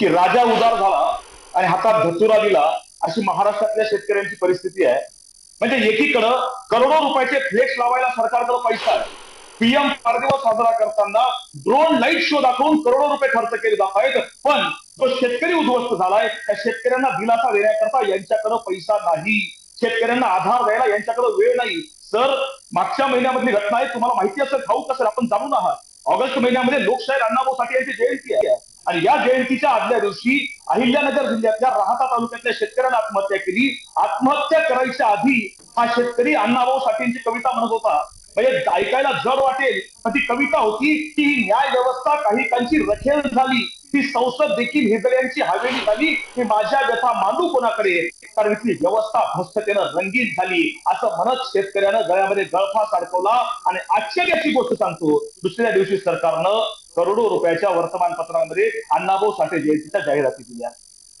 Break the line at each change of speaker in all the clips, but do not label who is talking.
की राजा उदार झाला आणि हातात धतुरा दिला अशी महाराष्ट्रातल्या शेतकऱ्यांची परिस्थिती आहे. म्हणजे एकीकडं करोडो रुपयाचे फ्लेक्स लावायला सरकारकडे पैसा आहे. पीएम वाढदिवस साजरा करताना ड्रोन लाइट शो दाखवून करोडो रुपये खर्च केले जात आहेत. पण जो शेतकरी उद्ध्वस्त झालाय त्या शेतकऱ्यांना दिलासा देण्याकरता यांच्याकडे पैसा नाही. शेतकऱ्यांना आधार द्यायला यांच्याकडे वेळ नाही. सर मागच्या महिन्यामधली घटना आहे तुम्हाला माहिती असेल ठाऊक असेल आपण जाणून आहात. ऑगस्ट महिन्यामध्ये लोकशाहीर अण्णाभाऊ साठे यांची जयंती आहे. आणि या जयंतीच्या आदल्या दिवशी अहिल्यानगर जिल्ह्यातल्या राहता तालुक्यातल्या शेतकऱ्यानं आत्महत्या केली. आत्महत्या करायच्या आधी हा शेतकरी अण्णाभाऊ साठेंची कविता म्हणत होता. म्हणजे ऐकायला जड वाटेल पण ती कविता होती की न्याय व्यवस्था काही कांची रखेल झाली. ती संसद देखील हिजड्यांची हवेली झाली. की माझ्या व्यथा मांडू कोणाकडे? कारण इथली व्यवस्था भ्रष्टतेनं रंगीत झाली. असं म्हणत शेतकऱ्यानं गळ्यामध्ये गळफास अडकवला आणि आश्चर्याची गोष्ट सांगतो. दुसऱ्या दिवशी सरकारनं करोडो रुपयाच्या वर्तमानपत्रामध्ये अण्णाभाऊ साठे जयंतीच्या जाहिराती दिल्या.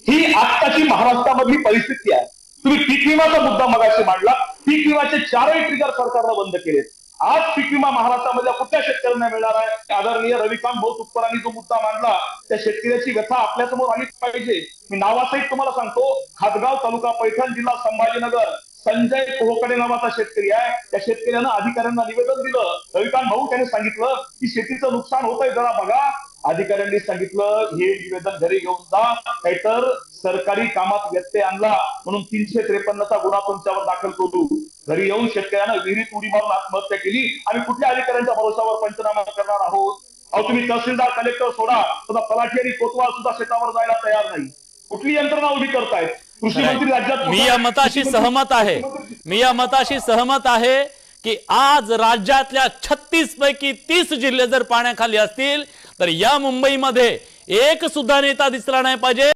ही आत्ताची महाराष्ट्रामधली परिस्थिती आहे. तुम्ही पीक विमाचा मुद्दा मगाशी मांडला. पीक विमाचे चारही ट्रिगर सरकारनं बंद केलेत. आज पीक विमा महाराष्ट्रामधल्या कुठल्या शेतकऱ्यांना मिळणार आहे? आदरणीय रविकांत भाऊ तुपकरांनी जो मुद्दा मांडला त्या शेतकऱ्याची व्यथा आपल्यासमोर आली पाहिजे. मी नावासहित तुम्हाला सांगतो खातगाव तालुका पैठण जिल्हा संभाजीनगर संजय कोहकडे नावाचा शेतकरी आहे. त्या शेतकऱ्यानं अधिकाऱ्यांना निवेदन दिलं. रविकांत भाऊ त्याने सांगितलं की शेतीचं नुकसान होतंय जरा बघा. अधिकाऱ्यांनी सांगितलं हे निवेदन घरी घेऊन जा नाहीतर सरकारी कामात व्यत्यय आणला म्हणून तीनशे त्रेपन्नचा गुन्हा तुमच्यावर दाखल करू. घरी येऊन शेतकऱ्यानं विहिरीत उडी मारून आत्महत्या केली आम्ही कुठल्या अधिकाऱ्यांच्या भरोशावर पंचनामा करणार आहोत? अहो तुम्ही तहसीलदार कलेक्टर सोडा सुद्धा तलाठी आणि कोतवाल सुद्धा शेतावर जायला तयार नाही. कुठली यंत्रणा उभी करतायत कृषी मंत्री राज्यात
मी या मताशी सहमत आहे. मी या मताशी सहमत आहे की आज राज्यातल्या छत्तीस पैकी तीस जिल्हे जर पाण्याखाली असतील तर या मुंबईमध्ये एक सुद्धा नेता दिसला नाही पाहिजे.